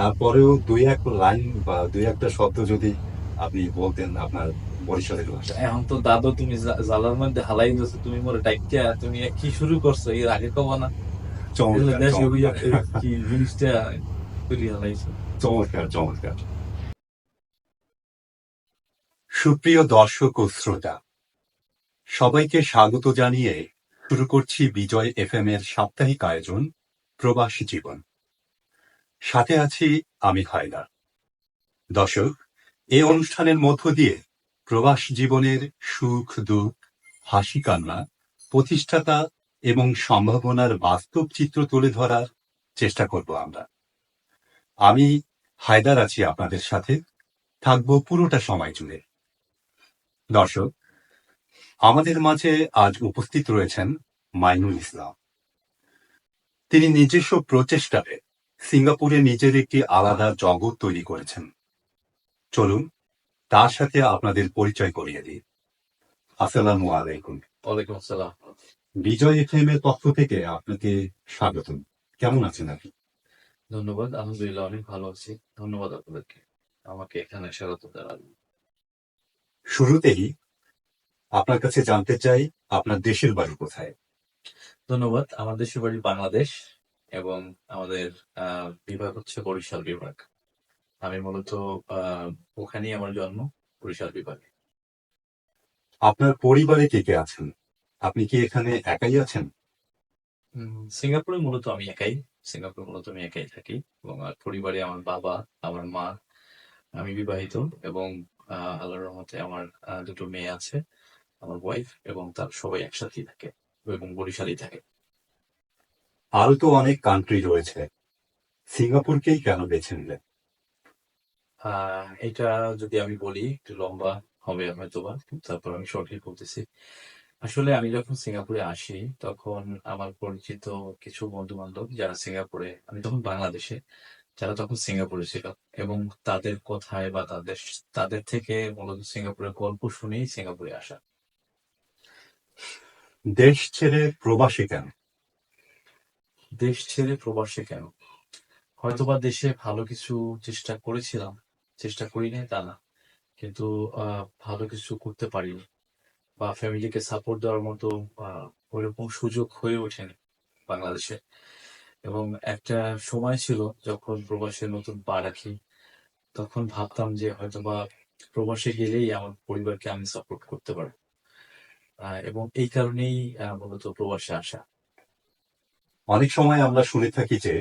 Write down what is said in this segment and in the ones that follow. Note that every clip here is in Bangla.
তারপরেও দুই এক লাইন বা দুই একটা শব্দ যদি আপনি বলতেন আপনার বরিশালের ভাষা। এখন তো দাদু তুমি জালার মধ্যে হালাই দিছো তুমি মোরে ডাইকা তুমি কি শুরু করছ? এর আগে কব না। কি জিনিসটা চমৎকার চমৎকার। সুপ্রিয় দর্শক ও শ্রোতা সবাইকে স্বাগত জানিয়ে শুরু করছি বিজয় এফএম এর সাপ্তাহিক আয়োজন প্রবাসী জীবন। সাথে আছি আমি হায়দার। দর্শক এই অনুষ্ঠানের মধ্য দিয়ে প্রবাস জীবনের সুখ, দুঃখ, হাসি, কান্না, প্রতিষ্ঠাতা এবং সম্ভাবনার বাস্তব চিত্র তুলে ধরার চেষ্টা করব আমরা। আমি হায়দার আছি আপনাদের সাথে। থাকব পুরোটা সময় জুড়ে। দর্শক, আমাদের মাঝে আজ উপস্থিত রয়েছেন মাইনুল ইসলাম। তিনি নিজস্ব প্রচেষ্টায় সিঙ্গাপুরে নিজের একটি আলাদা জগৎ তৈরি করেছেন। চলুন তার সাথে আপনাদের পরিচয় করিয়ে দিই। আসসালামু আলাইকুম। ওয়ালাইকুম আসসালাম। বিজয় এফএম এর পক্ষ থেকে আপনাকে স্বাগতম। কেমন আছেন আপনি? ধন্যবাদ আলহামদুলিল্লাহ অনেক ভালো আছি। ধন্যবাদ আপনাদেরকে আমাকে এখানে স্বাগত জানান শুরুতেই আপনার কাছে জানতে চাই আপনার দেশের বাড়ি কোথায়? ধন্যবাদ আমার দেশের বাড়ি বাংলাদেশ। এবং আমাদের আহ, বিভাগ হচ্ছে বরিশাল বিভাগ। আমি মূলত ওখানেই আমার জন্ম বরিশাল বিভাগে। আপনার পরিবারে কে কে আছেন? আপনি কি এখানে একাই আছেন? সিঙ্গাপুরে মূলত আমি একাই। সিঙ্গাপুরে মূলত আমি একাই থাকি এবং আমার পরিবারে আমার বাবা আমার মা আমি বিবাহিত এবং আহ, আল্লাহর রহমতে আমার দুটো মেয়ে আছে আমার ওয়াইফ এবং তার সবাই একসাথেই থাকে এবং বরিশালেই থাকে। আরও তো অনেক কান্ট্রি রয়েছে। সিঙ্গাপুরকেই কেন বেছে নিলেন আহ এটা যদি আমি বলি একটু লম্বা হবে হয়তোবা তারপর আমি শর্টলি বলতেছি। আসলে আমি যখন সিঙ্গাপুরে আসি তখন আমার পরিচিত কিছু বন্ধু বান্ধব যারা সিঙ্গাপুরে আমি তখন বাংলাদেশে যারা তখন সিঙ্গাপুরে ছিল। এবং তাদের কথায় বা তাদের তাদের থেকে মূলত সিঙ্গাপুরের গল্প শুনেই সিঙ্গাপুরে আসা। দেশ ছেড়ে প্রবাসী কেন? দেশ ছেড়ে প্রবাসে কেন? হয়তোবা দেশে ভালো কিছু চেষ্টা করেছিলাম, চেষ্টা করি নাই তা না। কিন্তু ভালো কিছু করতে পারিনি। বা ফ্যামিলিকে সাপোর্ট দেওয়ার মতো ওইরকম সুযোগ হয়ে ওঠেনি বাংলাদেশে। এবং একটা সময় ছিল যখন প্রবাসে নতুন পা রাখি, তখন ভাবতাম যে হয়তোবা প্রবাসে গেলেই আমার পরিবারকে আমি সাপোর্ট করতে পারব। এবং এই কারণেই মূলত প্রবাসে আসা। অনেক সময় আমরা শুনে থাকি যে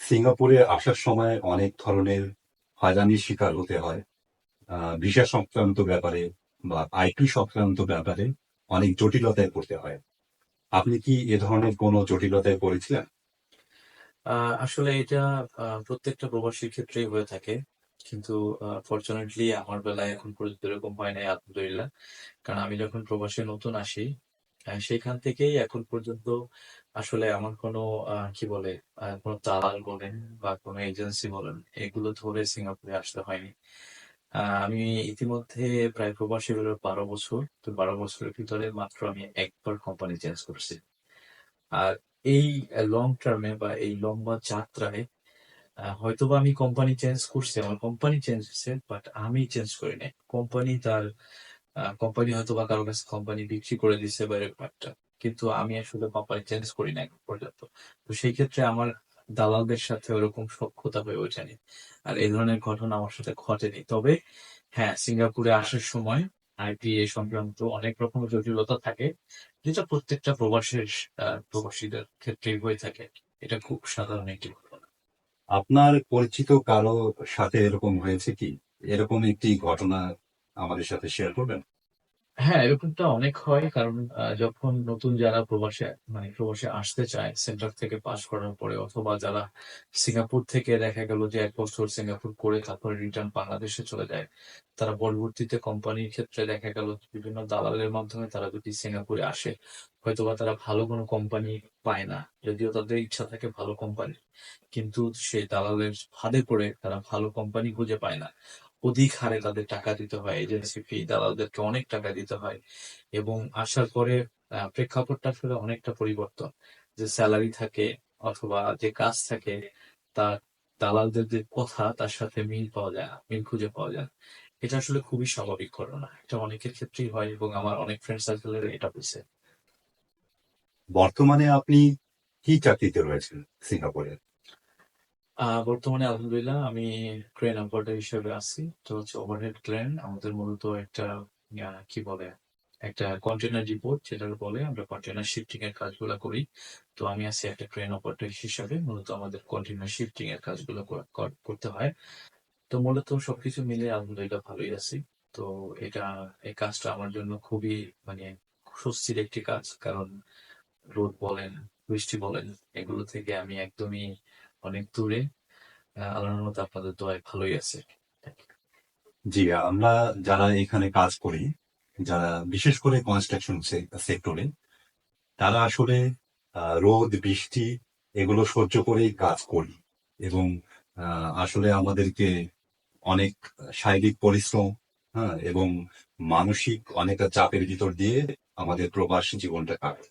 সিঙ্গাপুরে আসার সময় অনেক ধরনের হয়রানির শিকার হতে হয়। আহ, ভিসা সংক্রান্ত ব্যাপারে বা আইটি সংক্রান্ত ব্যাপারে অনেক জটিলতায় পড়তে হয়। আপনি কি এ ধরনের কোনো জটিলতায় পড়েছিলেন? আহ, আসলে এটা আহ, প্রত্যেকটা প্রবাসীর ক্ষেত্রেই হয়ে থাকে। কিন্তু ফরচুনেটলি আমার বেলায় এখন পর্যন্ত এরকম হয় নাই আলহামদুলিল্লাহ। কারণ আমি যখন প্রবাসে নতুন আসি সেখান থেকেই এখন পর্যন্ত আসলে আমার কোনো আহ, কি বলে আহ, কোনো দালাল বলেন বা কোনো এজেন্সি বলেন এগুলো ধরে সিঙ্গাপুরে আসতে হয়নি। আহ, আমি ইতিমধ্যে প্রায় প্রবাসী হলো বারো বছর। তো বারো বছরের ভিতরে মাত্র আমি একবার কোম্পানি চেঞ্জ করছি। আর এই লং টার্মে বা এই লম্বা যাত্রায় আহ, হয়তোবা আমি কোম্পানি চেঞ্জ করছি আমার কোম্পানি চেঞ্জ হয়েছে বাট আমি চেঞ্জ করি নাই। কোম্পানি তার কোম্পানি হয়তো বা কারও কাছে কোম্পানি বিক্রি করে দিছে বা এরকম একটা। কিন্তু আমি আসলে কোম্পানি চেঞ্জ করি না এখন পর্যন্ত। তো সেই ক্ষেত্রে আমার দালালদের সাথে ওরকম সক্ষতা হয়ে ওঠেনি। আর এই ধরনের ঘটনা আমার সাথে ঘটেনি। তবে হ্যাঁ সিঙ্গাপুরে আসার সময় আইপিএ সংক্রান্ত অনেক রকম জটিলতা থাকে, যেটা প্রত্যেকটা প্রবাসের প্রবাসীদের ক্ষেত্রেই হয়ে থাকে। এটা খুব সাধারণ একটি ঘটনা। আপনার পরিচিত কারও সাথে এরকম হয়েছে কি? এরকম একটি ঘটনা আমাদের সাথে শেয়ার করবেন? হ্যাঁ এরকমটা অনেক হয় কারণ যখন নতুন যারা প্রবাসে মানে প্রবাসে আসতে চায়, সেন্টার থেকে পাশ করার পরে অথবা যারা সিঙ্গাপুর থেকে দেখা গেল যে এক বছর সিঙ্গাপুর করে তারপরে রিটার্ন বাংলাদেশে চলে যায়, তারা পরবর্তীতে কোম্পানির ক্ষেত্রে দেখা গেল বিভিন্ন দালালের মাধ্যমে তারা যদি সিঙ্গাপুরে আসে, হয়তোবা তারা ভালো কোনো কোম্পানি পায় না, যদিও তাদের ইচ্ছা থাকে ভালো কোম্পানি কিন্তু সেই দালালের ফাঁদে পড়ে তারা ভালো কোম্পানি খুঁজে পায় না। অধিক হারে তাদের টাকা দিতে হয় এজেন্সি ফি দালালদেরকে অনেক টাকা দিতে হয় এবং আসার পরে প্রেক্ষাপটটা আসলে অনেকটা পরিবর্তন যে স্যালারি থাকে অথবা যে কাজ থাকে, তা দালালদের যে কথা, তার সাথে মিল পাওয়া যায় মিল খুঁজে পাওয়া যায় এটা আসলে খুবই স্বাভাবিক ঘটনা। এটা অনেকের ক্ষেত্রেই হয় এবং আমার অনেক ফ্রেন্ড সার্কেলের এটা হইছে। বর্তমানে আপনি কি চাকরিতে রয়েছেন সিঙ্গাপুরে? বর্তমানে আলহামদুলিল্লাহ আমি ক্রেন অপারেটর হিসেবে আছি। তো হচ্ছে ওভারহেড ক্রেন আমাদের মূলত একটা কি বলে? একটা কন্টেনার রিপোর্ট যেটার বলে আমরা কন্টেনার শিফটিং এর কাজগুলা করি। তো আমি আছি একটা ক্রেন অপারেটর হিসাবে মূলত আমাদের কন্টেইনার শিফটিং এর কাজগুলো করতে হয়। তো মূলত সবকিছু মিলে আলহামদুলিল্লাহ ভালোই আছি। তো এটা এই কাজটা আমার জন্য খুবই মানে স্বস্তির একটি কাজ। কারণ রোদ বলেন, বৃষ্টি বলেন এগুলো থেকে আমি একদমই অনেক দূরে। আল্লাহর রহমতে আপনাদের দোয়ায় ভালোই আছে জি, আমরা যারা এখানে কাজ করি, যারা বিশেষ করে কনস্ট্রাকশন সেক্টরে, তারা আসলে রোদ, বৃষ্টি এগুলো সহ্য করেই কাজ করি। এবং আসলে আমাদেরকে অনেক শারীরিক পরিশ্রম, হ্যাঁ? এবং মানসিক অনেকটা চাপের ভিতর দিয়ে আমাদের প্রবাসী জীবনটা কাটে।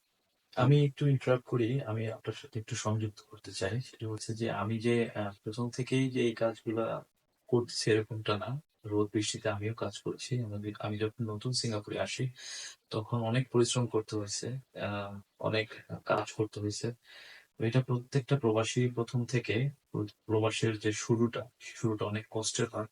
আমি একটু ইন্টারাপ্ট করি। আমি আপনার সাথে একটু সংযুক্ত করতে চাই। সেটা হচ্ছে যে আমি যে প্রথম থেকেই যে এই কাজগুলা করতেছি এরকমটা না। রোদ বৃষ্টিতে আমিও কাজ করছি। আমি যখন নতুন সিঙ্গাপুরে আসি তখন অনেক পরিশ্রম করতে হয়েছে। অনেক কাজ করতে হয়েছে। এটা প্রত্যেকটা প্রবাসী প্রথম থেকে প্র প্রবাসের যে শুরুটা, শুরুটা অনেক কষ্টের হয়।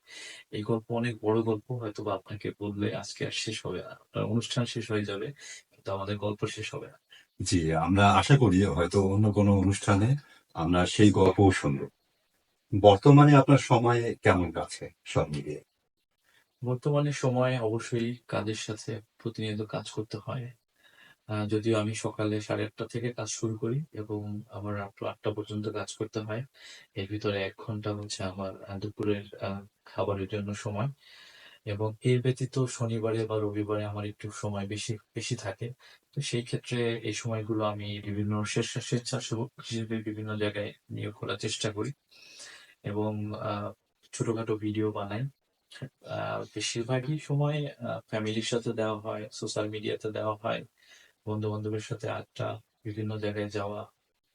এই গল্প অনেক বড় গল্প হয়তো বা আপনাকে বললে আজকে আর শেষ হবে না। আপনার অনুষ্ঠান শেষ হয়ে যাবে। কিন্তু আমাদের গল্প শেষ হবে না। জি, আমরা আশা করি হয়তো অন্য কোনো অনুষ্ঠানে আমরা সেই গল্পও শুনব। বর্তমানে আপনার সময় কেমন কাটছে সব মিলিয়ে? বর্তমানে সময় অবশ্যই কাজের সাথে প্রতিনিয়ত কাজ করতে হয়। যদিও আমি সকালে 8:30 থেকে কাজ শুরু করি এবং আমার রাত 8টা পর্যন্ত কাজ করতে হয়। এর ভিতরে ১ ঘণ্টা হচ্ছে আমার দুপুরের খাবারের জন্য সময়। এবং এর ব্যতীত শনিবারে বা রবিবারে আমার একটু সময় বেশি বেশি থাকে। তো সেই ক্ষেত্রে এই সময়গুলো আমি বিভিন্ন স্বেচ্ছা স্বেচ্ছাসেবক হিসেবে বিভিন্ন জায়গায় নিয়োগ করার চেষ্টা করি। এবং ছোটখাটো ভিডিও বানাই। বেশিরভাগই সময় ফ্যামিলির সাথে দেওয়া হয়, সোশ্যাল মিডিয়াতে দেওয়া হয়। বন্ধু-বান্ধবের সাথে আড্ডা, বিভিন্ন জায়গায় যাওয়া।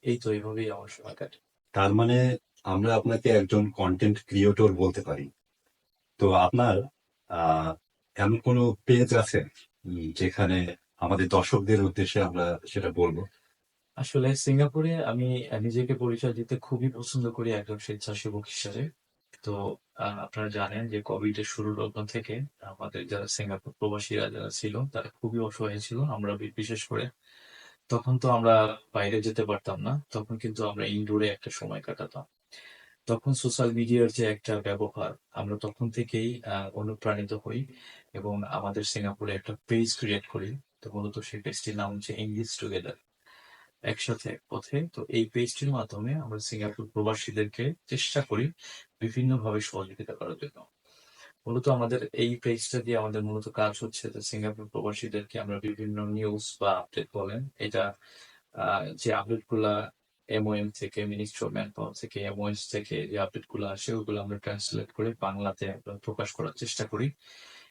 এই তো এইভাবেই আমার সময় কাটে। তার মানে আমরা আপনাকে একজন কন্টেন্ট ক্রিয়েটর বলতে পারি। তো আপনার এমন কোনো পেজ আছে যেখানে আমাদের দর্শকদের উদ্দেশ্যে আমরা সেটা বলব আসলে সিঙ্গাপুরে আমি নিজেকে পরিচয় দিতে খুবই পছন্দ করি একজন স্বেচ্ছাসেবক হিসাবে। তো আপনারা জানেন যে কোভিড এর শুরুর লগ্ন থেকে আমাদের যারা সিঙ্গাপুর প্রবাসীরা যারা ছিল, তারা খুবই অসহায় ছিল। আমরা বিশেষ করে। তখন তো আমরা বাইরে যেতে পারতাম না। তখন কিন্তু আমরা ইনডোরে একটা সময় কাটাতাম। তখন সোশ্যাল মিডিয়ার যে একটা ব্যবহার, আমরা তখন থেকেই, আ, অনুপ্রাণিত হই এবং আমাদের সিঙ্গাপুরে একটা পেজ ক্রিয়েট করি। তো মূলত সেই পেজটির নাম হচ্ছে ইংলিশ টুগেদার। একসাথে, এক পথে। তো এই পেজটির মাধ্যমে আমরা সিঙ্গাপুর প্রবাসীদেরকে চেষ্টা করি বিভিন্নভাবে সহযোগিতা করার জন্য। মূলত আমাদের এই পেজটা দিয়ে আমাদের মূলত কাজ হচ্ছে যে সিঙ্গাপুর প্রবাসীদেরকে আমরা বিভিন্ন নিউজ বা আপডেট বলেন এটা, আ, যে আপডেটগুলা MOM থেকে মিনিস্ট্রি অফ ম্যানপাওয়ার থেকে MOS থেকে যে আপডেটগুলো আসে ওগুলো আমরা ট্রান্সলেট করে বাংলাতে প্রকাশ করার চেষ্টা করি।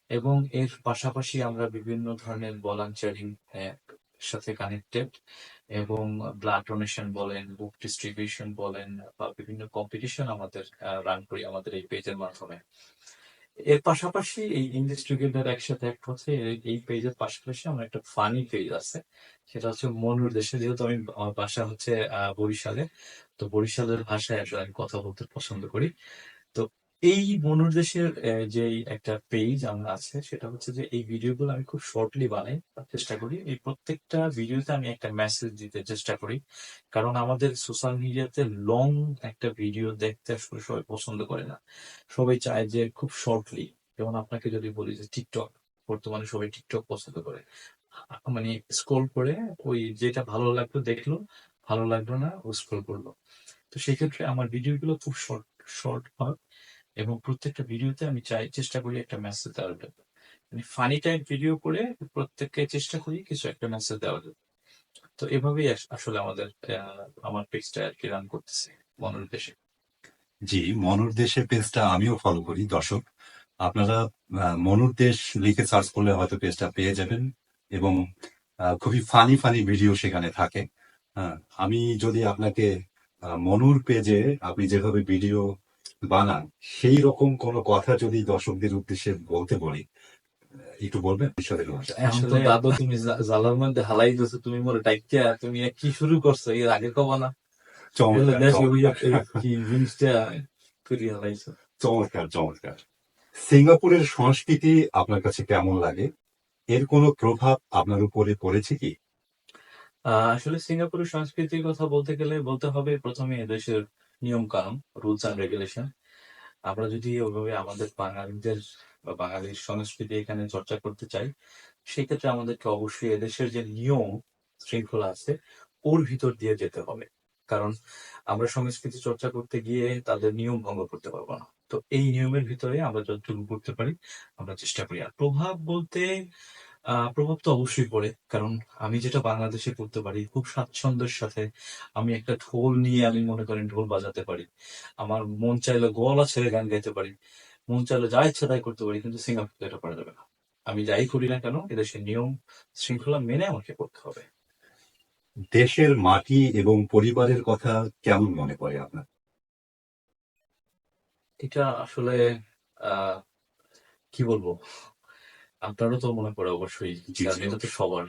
এবং এর পাশাপাশি আমরা বিভিন্ন ধরনের ভলান্টিয়ারিং সাথে কানেক্টেড এবং ব্লাড ডোনেশন বলেন, বুক ডিস্ট্রিবিউশন বলেন বা বিভিন্ন কম্পিটিশন আমাদের রান করি আমাদের এই পেজের মাধ্যমে। এর পাশাপাশি এই ইংলিশ টুগেদার একসাথে এক পথে এই পেজের পাশাপাশি আমার একটা ফানি পেজ আছে। সেটা হচ্ছে মনুর দেশে, যেহেতু আমি আমার বাসা হচ্ছে বরিশালে। তো বরিশালের ভাষায় আসলে আমি কথা বলতে পছন্দ করি। এই মনুর দেশের অ্যা যেই একটা পেজ আমার আছে সেটা হচ্ছে যে এই ভিডিওগুলো আমি খুব শর্টলি বানাই চেষ্টা করি। এই প্রত্যেকটা ভিডিওতে আমি একটা মেসেজ দিতে চেষ্টা করি। কারণ আমাদের সোশ্যাল মিডিয়াতে লং একটা ভিডিও দেখতে আসলে সবাই পছন্দ করে না। সবাই চায় যে খুব শর্টলি যেমন আপনাকে যদি বলি যে TikTok বর্তমানে সবাই TikTok পছন্দ করে। মানে স্ক্রল করে ওই যেটা ভালো লাগল দেখল, ভালো লাগল না ও স্ক্রল করল। তো সেক্ষেত্রে আমার ভিডিওগুলো খুব শর্ট শর্ট হয় এবং প্রত্যেকটা ভিডিওতে আমি চাই চেষ্টা করি একটা মেসেজ দেওয়ার জন্য। মানে ফানি টাইম ভিডিও করে প্রত্যেককে চেষ্টা করি কিছু একটা মেসেজ দেওয়ার জন্য। তো এভাবেই আসলে আমাদের আমার পেজটা আর কি রান করতেছে মনুর দেশে। জি, মনুর দেশে পেজটা আমিও ফলো করি দর্শক। আপনারা মনুর দেশ লিখে সার্চ করলে হয়তো পেজটা পেয়ে যাবেন এবং খুবই ফানি, ফানি ভিডিও সেখানে থাকে। আমি যদি আপনাকে মনুর পেজে আপনি যেভাবে ভিডিও বানান সেই রকম কোনো কথা যদি দর্শকদের উদ্দেশ্যে বলতে বলি একটু বলবেন? ঈশ্বরের ভাষা। এখন তো আসলে- দাদু তুমি জা- জ্বালার মধ্যে হালাই দিছো তুমি মোরে ডাইকা তুমি কি শুরু করছ? এর আগে কবা না। চমৎকার চমৎকার, সিঙ্গাপুরের সংস্কৃতি আপনার কাছে কেমন লাগে? এর কোনো প্রভাব আপনার উপরে পড়েছে কি? আহ, আসলে সিঙ্গাপুরের সংস্কৃতির কথা বলতে গেলে বলতে হবে প্রথমে এদেশের নিয়ম কানুন রুলস অ্যান্ড রেগুলেশন। আমরা যদি ওইভাবে আমাদের বাঙালিদের বা বাঙালির সংস্কৃতি এখানে চর্চা করতে চাই সেই ক্ষেত্রে আমাদেরকে অবশ্যই এদেশের যে নিয়ম শৃঙ্খলা আছে, ওর ভিতর দিয়ে যেতে হবে। কারণ আমরা সংস্কৃতি চর্চা করতে গিয়ে তাদের নিয়ম ভঙ্গ করতে পারব না। তো এই নিয়মের ভিতরে আমরা যতটুকু করতে পারি, আমরা চেষ্টা করি। আর প্রভাব বলতে প্রভাব তো অবশ্যই পড়ে কারণ আমি যেটা বাংলাদেশে করতে পারি খুব স্বাচ্ছন্দ্যের সাথে আমি একটা ঢোল নিয়ে আমি মনে করেন ঢোল বাজাতে পারি। আমার মন চাইলে গলা ছেড়ে গান গাইতে পারি মন চাইলে যা ইচ্ছা তাই করতে পারি কিন্তু সিঙ্গাপুরে এটা করা যাবে না। আমি যাই করি না কেন এদেশের নিয়ম শৃঙ্খলা মেনে আমাকে করতে হবে। দেশের মাটি এবং পরিবারের কথা কেমন মনে পড়ে আপনার? এটা আসলে আহ কি বলব? আপনারও তো মনে করে অবশ্যই এটা তো সবার।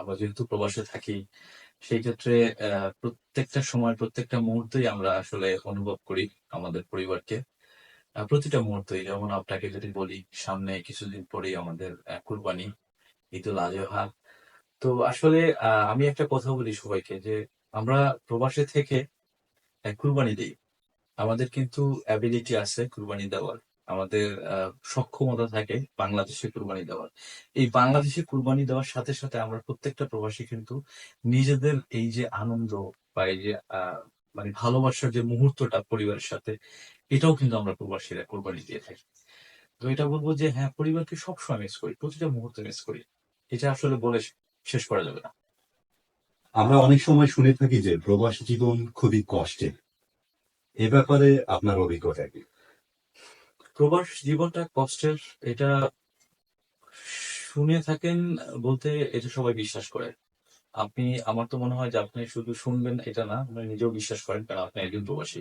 আমরা যেহেতু প্রবাসে থাকি সেই ক্ষেত্রে প্রত্যেকটা সময় প্রত্যেকটা মুহূর্তেই আমরা আসলে অনুভব করি আমাদের পরিবারকে। প্রতিটা মুহূর্তেই যেমন আপনাকে যদি বলি সামনে কিছুদিন পরেই আমাদের কুরবানি ঈদুল আজহা। তো আসলে আহ, আমি একটা কথা বলি সবাইকে যে আমরা প্রবাসে থেকে কুরবানি দিই। আমাদের কিন্তু অ্যাবিলিটি আছে কুরবানি দেওয়ার। আমাদের সক্ষমতা থাকে বাংলাদেশে কুরবানি দেওয়ার। এই বাংলাদেশে কুরবানি দেওয়ার সাথে সাথে আমরা প্রত্যেকটা প্রবাসী কিন্তু নিজেদের এই যে আনন্দ বা এই যে মানে ভালোবাসার যে মুহূর্তটা পরিবারের সাথে, এটাও কিন্তু আমরা প্রবাসীরা কোরবানি দিয়ে থাকি। তো এটা বলব যে হ্যাঁ পরিবারকে সবসময় মিস করি, প্রতিটা মুহূর্তে মিস করি। এটা আসলে বলে শেষ করা যাবে না। আমরা অনেক সময় শুনে থাকি যে, প্রবাস জীবন খুবই কষ্টের। এ ব্যাপারে আপনার অভিজ্ঞতা কি? প্রবাস জীবনটা কষ্টের, এটা শুনে থাকেন বলতে এটা সবাই বিশ্বাস করে। আপনি, আমার তো মনে হয় যে আপনি শুধু শুনবেন এটা না, আপনি নিজেও বিশ্বাস করেন কারণ আপনি একজন প্রবাসী।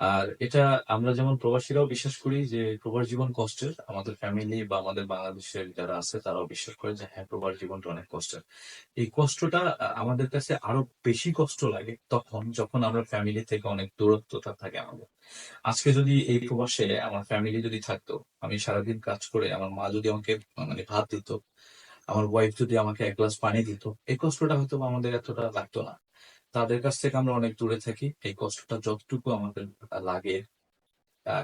আর এটা আমরা যেমন প্রবাসীরাও বিশ্বাস করি যে প্রবাস জীবন কষ্টের। আমাদের ফ্যামিলি বা আমাদের বাংলাদেশের যারা আছে, তারাও বিশ্বাস করে যে হ্যাঁ প্রবাস জীবনটা অনেক কষ্টের। এই কষ্টটা আমাদের কাছে আরও বেশি কষ্ট লাগে তখন যখন আমরা ফ্যামিলি থেকে অনেক দূরত্বতা থাকে আমাদের। আজকে যদি এই প্রবাসে আমার ফ্যামিলি যদি থাকতো, আমি সারাদিন কাজ করে আমার মা যদি আমাকে মানে ভাত দিত, আমার ওয়াইফ যদি আমাকে এক গ্লাস পানি দিত, এই কষ্টটা হয়তো আমাদের এতটা লাগতো না। তাদের কাছ থেকে আমরা অনেক দূরে থাকি। এই কষ্টটা যতটুকু আমাদের লাগে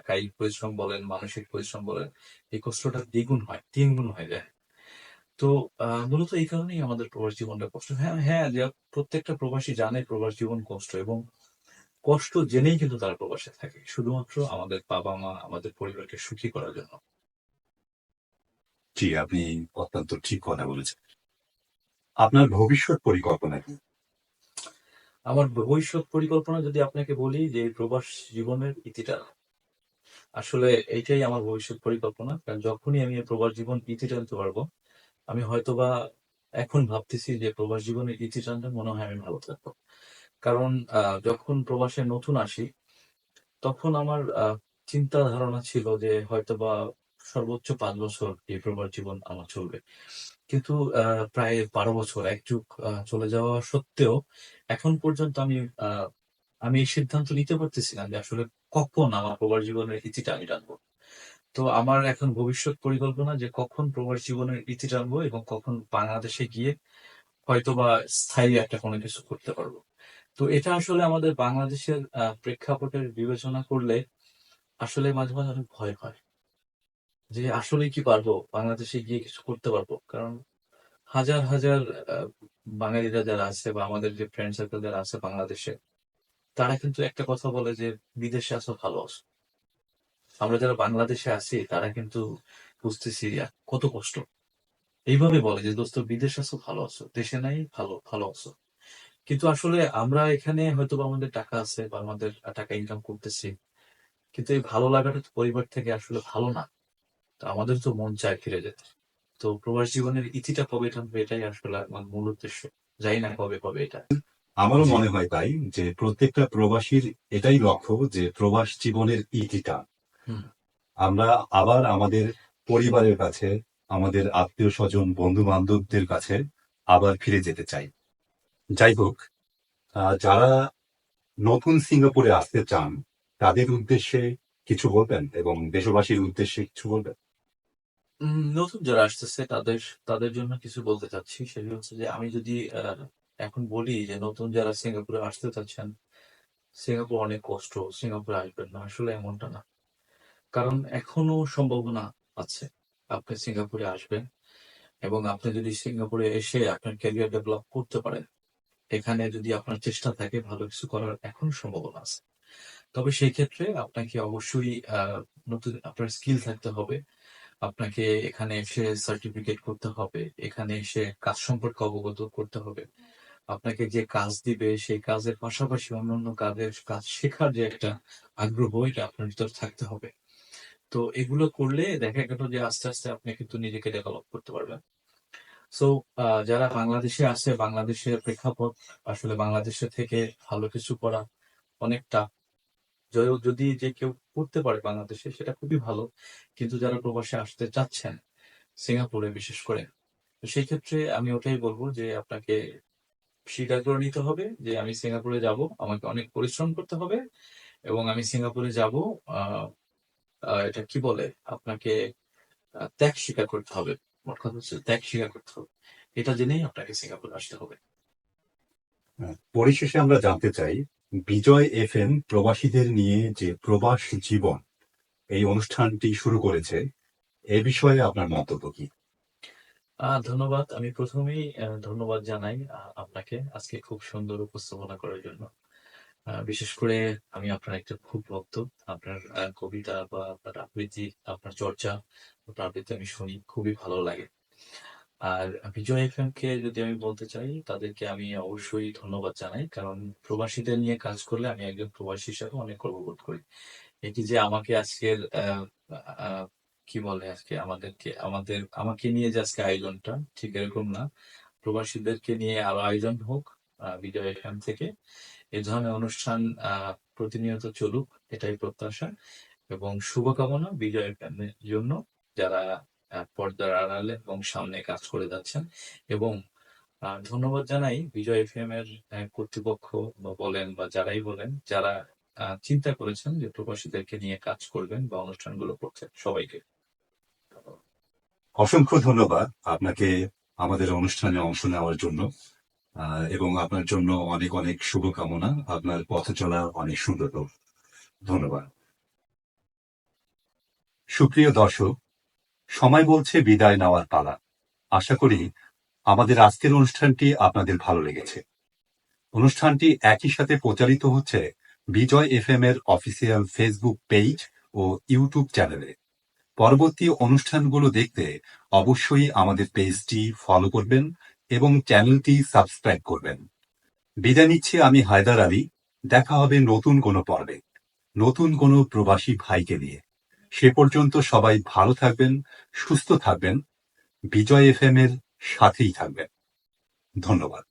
কায়িক পরিশ্রম বলেন, মানসিক পরিশ্রম বলেন, এই কষ্টটা দ্বিগুণ হয় তিন গুণ হয়ে যায়। তো মূলত এই কারণেই আমাদের প্রবাস জীবনটা কষ্ট। হ্যাঁ হ্যাঁ প্রত্যেকটা প্রবাসী জানে প্রবাস জীবন কষ্ট এবং কষ্ট জেনেই কিন্তু তারা প্রবাসে থাকে, শুধুমাত্র আমাদের বাবা মা আমাদের পরিবারকে সুখী করার জন্য। জি, আপনি অত্যন্ত ঠিক কথা বলেছেন। আপনার ভবিষ্যৎ পরিকল্পনা কি? আমার ভবিষ্যৎ পরিকল্পনা যদি আপনাকে বলি যে প্রবাস জীবনের ইতিটা, আসলে এইটাই আমার ভবিষ্যৎ পরিকল্পনা। কারণ যখনই আমি প্রবাস জীবন ইতি টানতে পারব, আমি হয়তোবা এখন ভাবতেছি যে প্রবাস জীবনের ইতি টানতে মনে হয় আমি ভালো থাকব। কারণ যখন প্রবাসে নতুন আসি, তখন আমার চিন্তা ধারণা ছিল যে হয়তোবা সর্বোচ্চ পাঁচ বছর এই প্রবাস জীবন আমার চলবে। কিন্তু প্রায় বারো বছর এক যুগ চলে যাওয়া সত্ত্বেও এখন পর্যন্ত আমি আমি এই সিদ্ধান্ত নিতে পারতেছি না যে আসলে কখন আমার প্রবাস জীবনের ইতিটা আমি টানবো। তো আমার এখন ভবিষ্যৎ পরিকল্পনা যে কখন প্রবাস জীবনের ইতি টানবো এবং কখন বাংলাদেশে গিয়ে হয়তোবা স্থায়ী একটা কোনো কিছু করতে পারব। তো এটা আসলে আমাদের বাংলাদেশের প্রেক্ষাপটের বিবেচনা করলে আসলে মাঝে মাঝে অনেক ভয় হয়। যে আসলে কি পারব? বাংলাদেশে গিয়ে কিছু করতে পারব? কারণ হাজার হাজার বাঙালিরা যারা আছে বা আমাদের যে ফ্রেন্ড সার্কেল যারা আছে বাংলাদেশে, তারা কিন্তু একটা কথা বলে যে বিদেশে আছো, ভালো আছো। আমরা যারা বাংলাদেশে আছি, তারা কিন্তু বুঝতেছি কত কষ্ট। এইভাবে বলে যে, দোস্ত, বিদেশ আছো, ভালো আছো। দেশে নাই, ভালো ভালো আছো। কিন্তু আসলে আমরা এখানে হয়তো আমাদের টাকা আছে বা আমাদের টাকা ইনকাম করতেছি। কিন্তু এই ভালো লাগাটা পরিবার থেকে আসলে ভালো না। তো আমাদের তো মন চায় ফিরে যেতে। তো প্রবাস জীবনের ইতিটা কবে টানবে এটাই আসলে আমার মূল উদ্দেশ্য। জানি না কবে কবে এটা। আমারও মনে হয় তাই যে প্রত্যেকটা প্রবাসীর এটাই লক্ষ্য যে প্রবাস জীবনের ইতিটা। আমরা আবার আমাদের পরিবারের কাছে আমাদের আত্মীয় স্বজন বন্ধু বান্ধবদের কাছে আবার ফিরে যেতে চাই। যাই হোক আহ, যারা নতুন সিঙ্গাপুরে আসতে চান তাদের উদ্দেশ্যে কিছু বলবেন এবং দেশবাসীর উদ্দেশ্যে কিছু বলবেন? নতুন যারা আসতেছে, তাদের তাদের জন্য কিছু বলতে চাচ্ছি। সেটা হচ্ছে যে, আমি যদি এখন বলি যে, নতুন যারা সিঙ্গাপুরে আসতে চাচ্ছেন, সিঙ্গাপুর অনেক কষ্ট, সিঙ্গাপুরে আসবেন না। আসলে এমনটা না। কারণ এখনও সম্ভাবনা আছে, আপনি সিঙ্গাপুরে আসবেন এবং আপনি যদি সিঙ্গাপুরে এসে আপনার ক্যারিয়ার ডেভেলপ করতে পারেন, এখানে যদি আপনার চেষ্টা থাকে ভালো কিছু করার, এখন সম্ভাবনা আছে। তবে সেই ক্ষেত্রে আপনাকে অবশ্যই নতুন, আপনার স্কিল থাকতে হবে। আপনাকে এখানে এসে সার্টিফিকেট করতে হবে, এখানে এসে কাজ সম্পর্কে অবগত করতে হবে। আপনাকে যে কাজ দিবে, সেই কাজের পাশাপাশি অন্যান্য কাজের কাজ শেখার যে একটা আগ্রহ, এটা আপনার ভিতর থাকতে হবে। তো এগুলো করলে দেখা গেল যে আস্তে আস্তে আপনি কিন্তু নিজেকে ডেভেলপ করতে পারবেন। সো যারা বাংলাদেশে আছে, বাংলাদেশের প্রেক্ষাপট, আসলে বাংলাদেশে থেকে ভালো কিছু করা অনেকটা যদিও যদি যে কেউ করতে পারে বাংলাদেশে, সেটা খুবই ভালো। কিন্তু যারা প্রবাসে আসতে চাচ্ছেন, সিঙ্গাপুরে বিশেষ করে সেই ক্ষেত্রে আমি ওটাই বলব যে আপনাকে স্বীকার করে নিতে হবে যে আমি সিঙ্গাপুরে যাব, আমাকে অনেক পরিশ্রম করতে হবে এবং আমি সিঙ্গাপুরে যাব এটা কি বলে? আপনাকে ত্যাগ স্বীকার করতে হবে। মোট কথা হচ্ছে ত্যাগ স্বীকার করতে হবে। এটা জেনেই আপনাকে সিঙ্গাপুরে আসতে হবে। পরিশেষে আমরা জানতে চাই বিজয় এফ এম প্রবাসীদের নিয়ে যে প্রবাস জীবন, এই অনুষ্ঠানটি শুরু করেছে, এ বিষয়ে আপনার মন্তব্য কি? ধন্যবাদ। আমি প্রথমেই ধন্যবাদ জানাই আপনাকে আজকে খুব সুন্দর উপস্থাপনা করার জন্য। বিশেষ করে আমি আপনার একটা খুব ভক্ত। আপনার কবিতা বা আপনার আবৃত্তি, আপনার চর্চা আবৃত্তি আমি শুনি, খুবই ভালো লাগে। আর বিজয় এফএম কে যদি আমি বলতে চাই, তাদেরকে আমি অবশ্যই ধন্যবাদ জানাই। কারণ প্রবাসীদের নিয়ে কাজ করলে আমি একজন প্রবাসী হিসাবে অনেক গর্ববোধ করি। এটি যে আমাকে আজকের কি বলে আজকে আমাদেরকে, আমাদের, আমাকে নিয়ে যে আজকে আয়োজনটা, ঠিক এরকম না। প্রবাসীদেরকে নিয়ে আরও আয়োজন হোক বিজয় এফএম থেকে। এ ধরনের অনুষ্ঠান প্রতিনিয়ত চলুক, এটাই প্রত্যাশা। এবং শুভকামনা বিজয় এফএম এর জন্য। যারা পর্দার আড়ালে এবং সামনে কাজ করে যাচ্ছেন। এবং ধন্যবাদ জানাই বিজয় এফএম এর আহ, কর্তৃপক্ষ বা বলেন বা যারাই বলেন যারা চিন্তা করেছেন যে প্রবাসীদেরকে নিয়ে কাজ করবেন বা অনুষ্ঠানগুলো করছেন সবাইকে। অসংখ্য ধন্যবাদ আপনাকে আমাদের অনুষ্ঠানে অংশ নেওয়ার জন্য এবং আপনার জন্য অনেক অনেক শুভকামনা। আপনার পথ চলা অনেক সুন্দর ধন্যবাদ। সুপ্রিয় দর্শক সময় বলছে বিদায় নেওয়ার পালা। আশা করি আমাদের আজকের অনুষ্ঠানটি আপনাদের ভালো লেগেছে। অনুষ্ঠানটি একই সাথে প্রচারিত হচ্ছে বিজয় এফএম এর অফিসিয়াল ফেসবুক পেজ ও ইউটিউব চ্যানেলে। পরবর্তী অনুষ্ঠানগুলো দেখতে অবশ্যই আমাদের পেজটি ফলো করবেন এবং চ্যানেলটি সাবস্ক্রাইব করবেন। বিদায় নিচ্ছি আমি হায়দার আলী। দেখা হবে নতুন কোনো পর্বে। নতুন কোনো প্রবাসী ভাইকে নিয়ে। সে পর্যন্ত সবাই ভালো থাকবেন সুস্থ থাকবেন বিজয় এফএম এর সাথেই থাকবেন। ধন্যবাদ।